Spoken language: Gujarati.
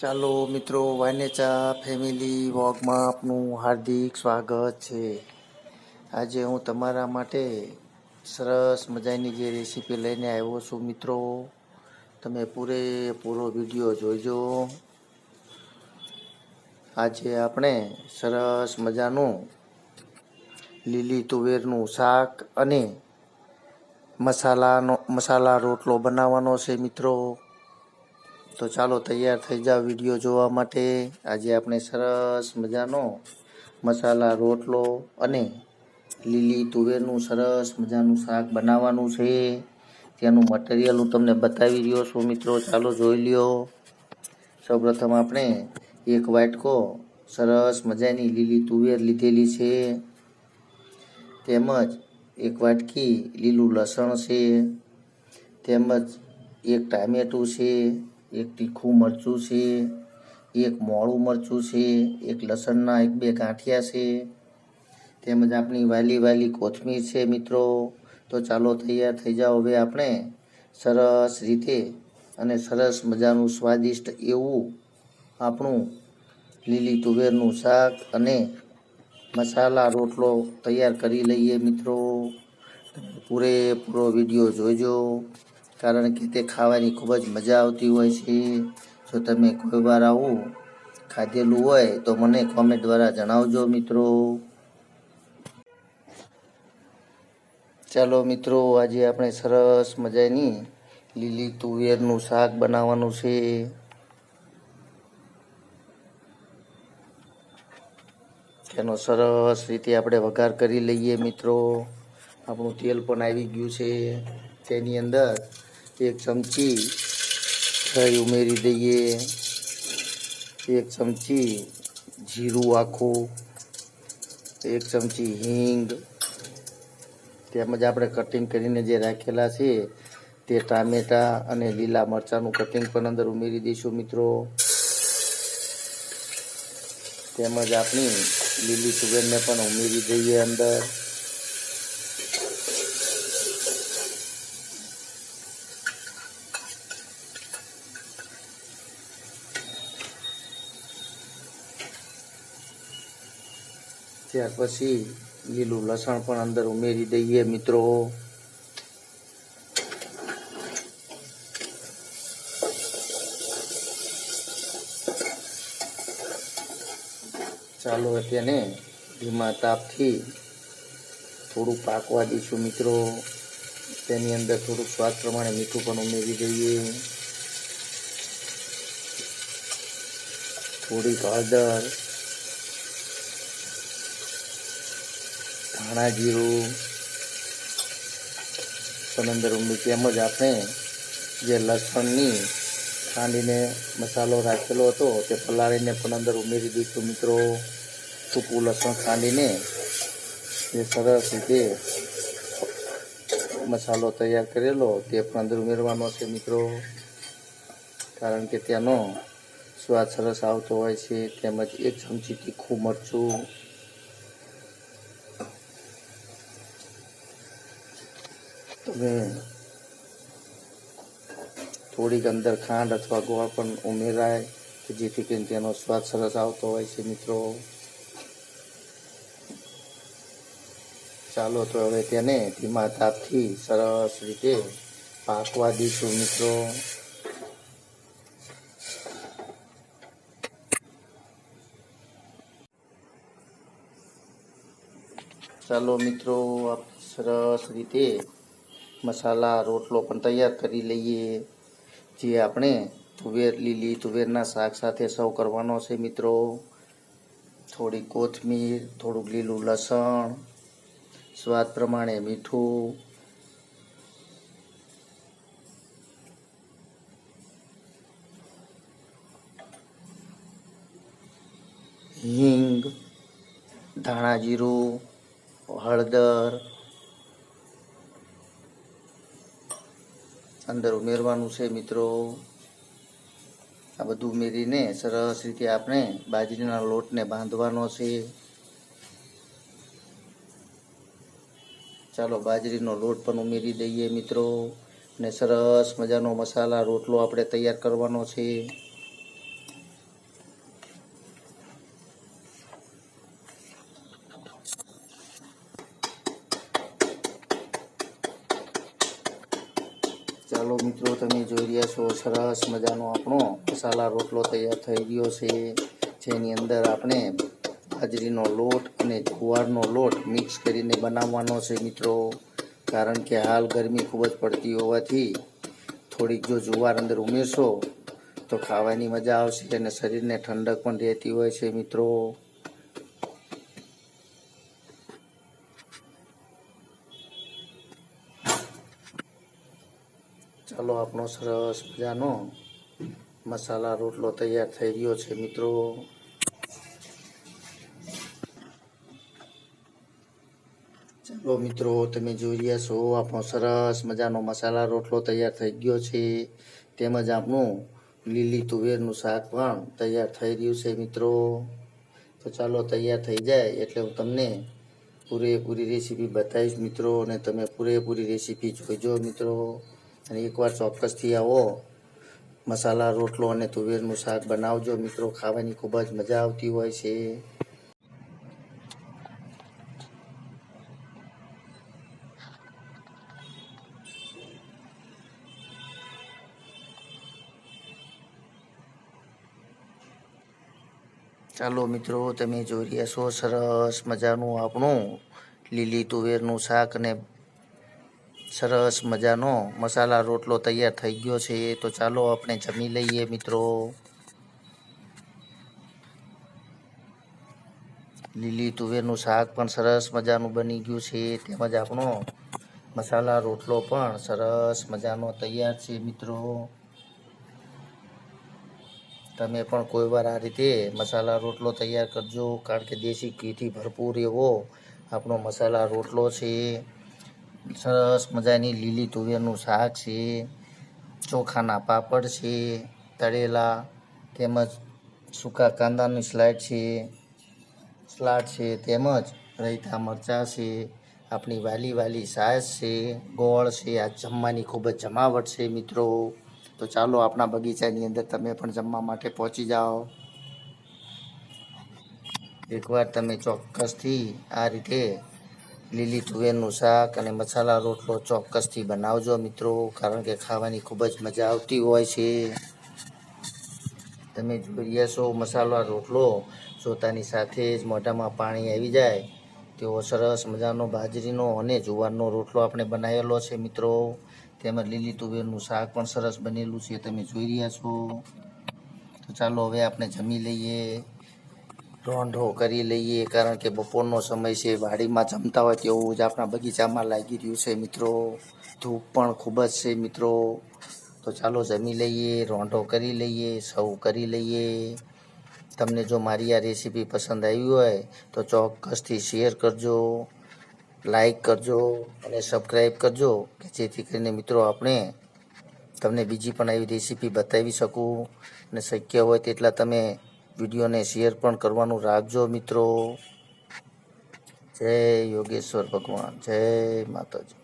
ચાલો મિત્રો વાનેચા ફેમિલી વોગમાં આપનું હાર્દિક સ્વાગત છે. આજે હું તમારા માટે સરસ મજાની જે રેસીપી લઈને આવ્યો છું મિત્રો. તમે પૂરેપૂરો વીડિયો જોઈજો. આજે આપણે સરસ મજાનું લીલી તુવેરનું શાક અને મસાલાનો, મસાલા રોટલો બનાવવાનો છે મિત્રો. તો ચાલો તૈયાર થઈ જાવ વીડિયો જોવા માટે. આજે આપણે સરસ મજાનો મસાલા, રોટલો અને લીલી તુવેરનું સરસ મજાનું શાક બનાવવાનું છે. ત્યાંનું મટીરિયલ હું તમને બતાવી રહ્યો છું મિત્રો. ચાલો જોઈ લ્યો. સૌપ્રથમ આપણે એક વાટકો સરસ મજાની લીલી તુવેર લીધેલી છે. તેમજ એક વાટકી લીલું લસણ છે. તેમજ એક ટામેટું છે. એક તીખું મરચું છે, એક મોળું મરચું છે, એક લસણના એક બે ગાંઠિયા છે, તેમજ આપણી વાલી વાલી કોથમીર છે મિત્રો. તો ચાલો તૈયાર થઈ જાઓ હવે આપણે. સરસ રીતે અને સરસ મજાનું સ્વાદિષ્ટ એવું આપણું લીલી તુવેરનું શાક અને મસાલા રોટલો તૈયાર કરી લઈએ મિત્રો. પૂરેપૂરો વીડિયો જોજો. કારણ કે તે ખાવાની ખૂબ જ મજા આવતી હોય છે. જો તમે કોઈ વાર આવું ખાધેલું હોય તો મને કોમેન્ટ દ્વારા જણાવજો મિત્રો. ચાલો મિત્રો, આજે આપણે સરસ મજાની લીલી તુવેરનું શાક બનાવવાનું છે. તેનો સરસ રીતે આપણે વઘાર કરી લઈએ મિત્રો. આપણું તેલ પણ આવી ગયું છે. તેની અંદર એક ચમચી દહીં ઉમેરી દઈએ એક ચમચી જીરું આખું એક ચમચી હિંગ તેમજ આપણે કટિંગ કરીને જે રાખેલા છે, તે ટામેટા અને લીલા મરચાંનું કટિંગ પણ અંદર ઉમેરી દઈશું મિત્રો. તેમજ આપણી લીલી સુગરને પણ ઉમેરી દઈએ અંદર. ત્યાર પછી લીલું લસણ પણ અંદર ઉમેરી દઈએ મિત્રો. ચાલો તેને ધીમા તાપથી થોડું પાકવા દઈશું મિત્રો. તેની અંદર થોડુંક સ્વાદ પ્રમાણે મીઠું પણ ઉમેરી દઈએ. થોડીક હળદર ધાણા જીરું પણ અંદર ઉમેરી તેમજ આપણે જે લસણની ખાંડીને મસાલો રાખેલો હતો તે પલાળીને પણ અંદર ઉમેરી દીધું મિત્રો. સૂકું લસણ ખાંડીને જે સરસ રીતે મસાલો તૈયાર કરેલો તે પણ અંદર ઉમેરવાનો છે મિત્રો. કારણ કે તેનો સ્વાદ સરસ આવતો હોય છે તેમજ એક ચમચી તીખું મરચું તમે થોડીક અંદર ખાંડ અથવા ગોળ પણ ઉમેરાય કે જેથી કરીને તેનો સ્વાદ સરસ આવતો હોય છે મિત્રો ચાલો તો હવે તેને ધીમા તાપથી સરસ રીતે પાકવા દઈશું મિત્રો ચાલો મિત્રો આપ સરસ રીતે મસાલા, રોટલો પણ તૈયાર કરી લઈએ. જે આપણે તુવેર, લીલી તુવેરના શાક સાથે સર્વ કરવાનો છે મિત્રો. થોડી કોથમીર, થોડુંક લીલું લસણ, સ્વાદ પ્રમાણે મીઠું. હિંગ, ધાણા જીરું, હળદર અંદર ઉમેરવાનું છે મિત્રો. આ બધું ઉમેરીને સરસ રીતે આપણે બાજરીના લોટને બાંધવાનો છે. ચાલો બાજરીનો લોટ પણ ઉમેરી દઈએ મિત્રો. અને સરસ મજાનો મસાલા રોટલો આપણે તૈયાર કરવાનો છે. ચાલો મિત્રો, તમે જોઈ રહ્યા છો, સરસ મજાનો આપણો મસાલા રોટલો તૈયાર થઈ ગયો છે, જેની અંદર આપણે બાજરીનો લોટ અને જુવારનો લોટ મિક્સ કરીને બનાવવાનો છે મિત્રો. કારણ કે હાલ ગરમી ખૂબ જ પડતી હોવાથી થોડીક જો જુવાર અંદર ઉમેરશો તો ખાવાની મજા આવશે અને શરીરને ઠંડક પણ રહેતી હોય છે મિત્રો. આપણો સરસ મજાનો મસાલા રોટલો તૈયાર થઈ રહ્યો છે, મિત્રો. ચાલો, મિત્રો, તમે જોઈ રહ્યા છો આપણો સરસ મજાનો મસાલા રોટલો તૈયાર થઈ ગયો છે. તેમજ આપણું લીલી તુવેરનું શાક પણ તૈયાર થઈ રહ્યું છે, મિત્રો. તો ચાલો, તૈયાર થઈ જાય એટલે હું તમને પૂરેપૂરી રેસીપી બતાવીશ, મિત્રો, અને તમે પૂરેપૂરી રેસીપી જોઈજો મિત્રો. અને એકવાર ચોક્કસથી આવો. મસાલા, રોટલો અને તુવેરનું શાક બનાવજો. મિત્રો, ખાવાની ખૂબ જ મજા આવતી હોય છે. ચાલો મિત્રો, તમે જોઈ રહ્યા છો, સરસ મજાનું આપણું લીલી તુવેરનું શાક અને સરસ મજાનો મસાલા રોટલો તૈયાર થઈ ગયો છે. તો ચાલો આપણે જમી લઈએ મિત્રો. લીલી તુવેરનું શાક પણ સરસ મજાનું બની ગયું છે. તેમજ આપણો મસાલા રોટલો પણ સરસ મજાનો તૈયાર છે મિત્રો. તમે પણ કોઈ વાર આ રીતે મસાલા રોટલો તૈયાર કરજો. કારણ કે દેશી ઘીથી ભરપૂર એવો આપણો મસાલા રોટલો છે. સરસ મજાની લીલી તુવેરનું શાક છે, ચોખાના પાપડ છે, તળેલા તેમજ સૂકા કાંદાની સ્લાઇડ છે, સ્લાડ છે, તેમજ રહીતા મરચાં છે, આપણી વાલી વાલી સાસ છે, ગોળ છે, આ જમવાની ખૂબ જ જમાવટ છે મિત્રો. તો ચાલો આપણા બગીચાની અંદર તમે પણ જમવા માટે પહોંચી જાઓ. એકવાર તમે ચોક્કસથી આ રીતે લીલી તુવેરનું શાક અને મસાલા રોટલો ચોક્કસથી બનાવજો મિત્રો, કારણ કે ખાવાની ખૂબ જ મજા આવતી હોય છે. તમે જોઈ રહ્યા છો મસાલા રોટલો જોતાની સાથે જ મોઢામાં પાણી આવી જાય. તેવો સરસ મજાનો બાજરીનો અને જુવારનો રોટલો આપણે બનાવેલો છે મિત્રો. તેમજ લીલી તુવેરનું શાક પણ સરસ બનેલું છે, તમે જોઈ રહ્યા છો. તો ચાલો હવે આપણે જમી લઈએ. રોંઢો કરી લઈએ, કારણ કે બપોરનો સમય છે, વાડીમાં જમતા હોય તેવું જ આપણા બગીચામાં લાગી રહ્યું છે મિત્રો. ધૂપ પણ ખૂબ જ છે મિત્રો. તો ચાલો જમી લઈએ, રોંઢો કરી લઈએ, સૌ કરી લઈએ. તમને જો મારી આ રેસીપી પસંદ આવી હોય, તો ચોક્કસથી શેર કરજો, લાઈક કરજો અને સબસ્ક્રાઈબ કરજો, કે જેથી કરીને મિત્રો આપણે તમને બીજી પણ આવી રેસીપી બતાવી શકું. અને શક્ય હોય તેટલા તમે વિડીયોને શેર પણ કરવાનું રાખજો મિત્રો. જય યોગેશ્વર ભગવાન. જય માતાજી.